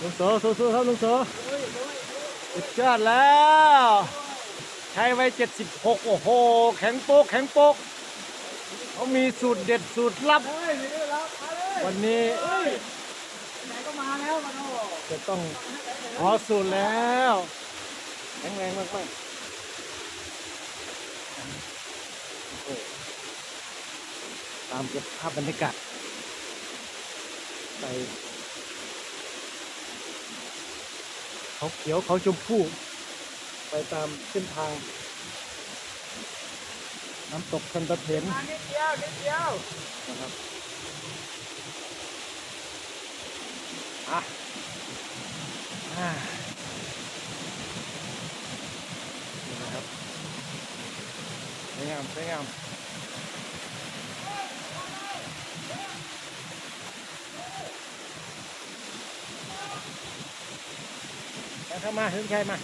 ลุงโสสู้ๆครับลุงโสสุดยอดแล้วใช้ไว้เจ็ดสิบหกโอ้โห แข็งโป๊กแข็งโป๊กเขามีสูตรเด็ดสูตรลับ วันนี้ไหนก็มาแล้วมาจะต้องขอสูตรแล้ว แข็งแรงมากๆโอ้โหตามเก็บภาพบรรยากาศใส่ เขาเขียวเขาชมพู่ไปตามเส้นทาง น้ำตกสันตะเถนมานิดเดียวนิดเดียวนะครับอะอ่านี่นะครับสวยงามสวยงามแล้ว เข้ามาถึงใครมา